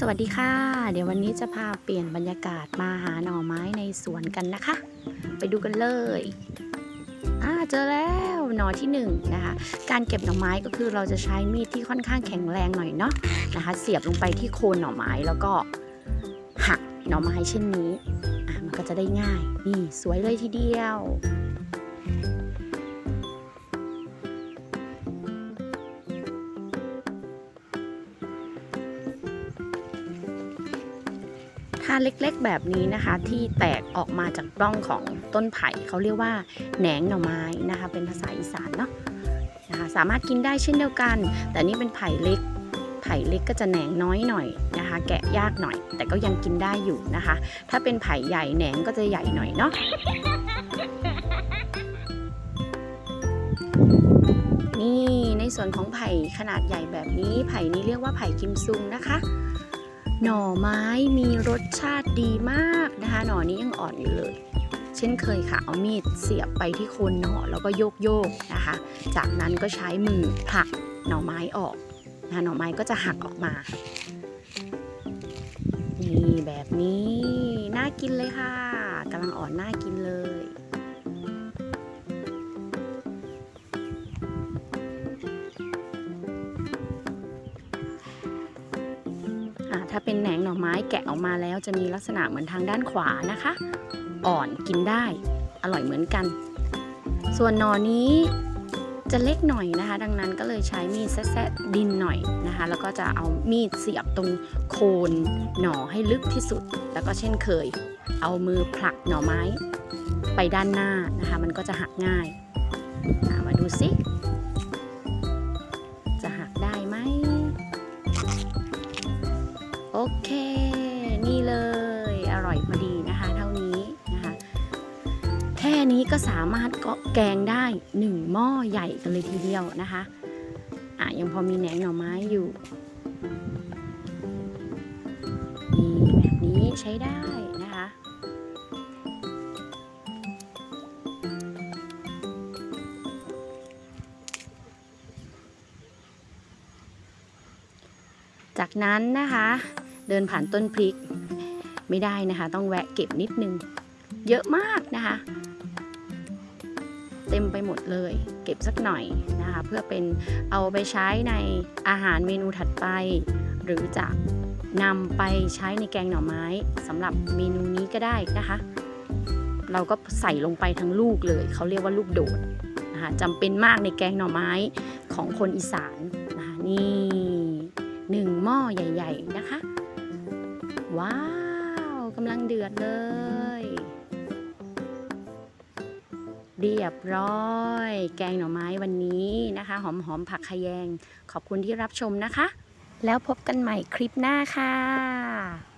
สวัสดีค่ะ เดี๋ยววันนี้จะพาเปลี่ยนบรรยากาศมาหาหน่อไม้ในสวนกันนะคะ ไปดูกันเลยอ่าเจอแล้วหน่อที่หนึ่งนะคะ การเก็บหน่อไม้ก็คือเราจะใช้มีดที่ค่อนข้างแข็งแรงหน่อยเนาะนะคะ เสียบลงไปที่โคนหน่อไม้แล้วก็หักหน่อไม้เช่นนี้อะมันก็จะได้ง่ายนี่สวยเลยทีเดียว ถ้าเล็กๆแบบนี้นะคะ ที่แตกออกมาจากปล้องของต้นไผ่เขาเรียกว่าแหนงหน่อไม้นะคะ เป็นภาษาอีสานเนาะนะคะสามารถกินได้เช่นเดียวกัน แต่นี่เป็นไผ่เล็ก ไผ่เล็กก็จะแหนงน้อยหน่อยนะคะ แกะยากหน่อย แต่ก็ยังกินได้อยู่นะคะ ถ้าเป็นไผ่ใหญ่แหนงก็จะใหญ่หน่อยเนาะนี่ในส่วนของไผ่ขนาดใหญ่แบบนี้ไผ่นี้เรียกว่าไผ่กิมซุงนะคะ หน่อไม้มีรสชาติดีมากนะคะ หน่อนี้ยังอ่อนอยู่เลย เช่นเคยค่ะ เอามีดเสียบไปที่โคนหน่อแล้วก็โยกโยกๆนะคะ จากนั้นก็ใช้มือผลักหน่อไม้ออกนะคะหน่อไม้ก็จะหักออกมา นี่แบบนี้ น่ากินเลยค่ะกำลังอ่อนน่ากินเลย ถ้าเป็นแหนงหน่อไม้แกะออกมาแล้วจะมีลักษณะเหมือนทางด้านขวานะคะ อ่อนกินได้ อร่อยเหมือนกัน ส่วนหน่อนี้จะเล็กหน่อยนะคะ ดังนั้นก็เลยใช้มีดแซะดินหน่อยนะคะ แล้วก็จะเอามีดเสียบตรงโคนหน่อให้ลึกที่สุด แล้วก็เช่นเคย เอามือผลักหน่อไม้ ไปด้านหน้านะคะ มันก็จะหักง่าย มาดูสิ โอเค นี่เลย อร่อยพอดีนะคะ เท่านี้นะคะ แค่นี้ก็สามารถก็แกงได้หนึ่งหม้อใหญ่กันเลยทีเดียวนะคะอะยังพอมีแหนงหน่อไม้อยู่นี่แบบนี้ใช้ได้นะคะจากนั้นนะคะ เดินผ่านต้นพริกไม่ได้นะคะ ต้องแวะเก็บนิดนึง เยอะมากนะคะ เต็มไปหมดเลย เก็บสักหน่อยนะคะ เพื่อเป็นเอาไปใช้ในอาหารเมนูถัดไป หรือจะนำไปใช้ในแกงหน่อไม้สำหรับเมนูนี้ก็ได้นะคะ เราก็ใส่ลงไปทั้งลูกเลย เขาเรียกว่าลูกโดดนะคะจำเป็นมากในแกงหน่อไม้ของคนอีสานนะคะนี่หนึ่งหม้อใหญ่ ๆ นะคะ ว้าวกำลังเดือดเลย เรียบร้อย แกงหน่อไม้วันนี้นะคะ หอมหอมผักขยง ขอบคุณที่รับชมนะคะ แล้วพบกันใหม่คลิปหน้าค่ะ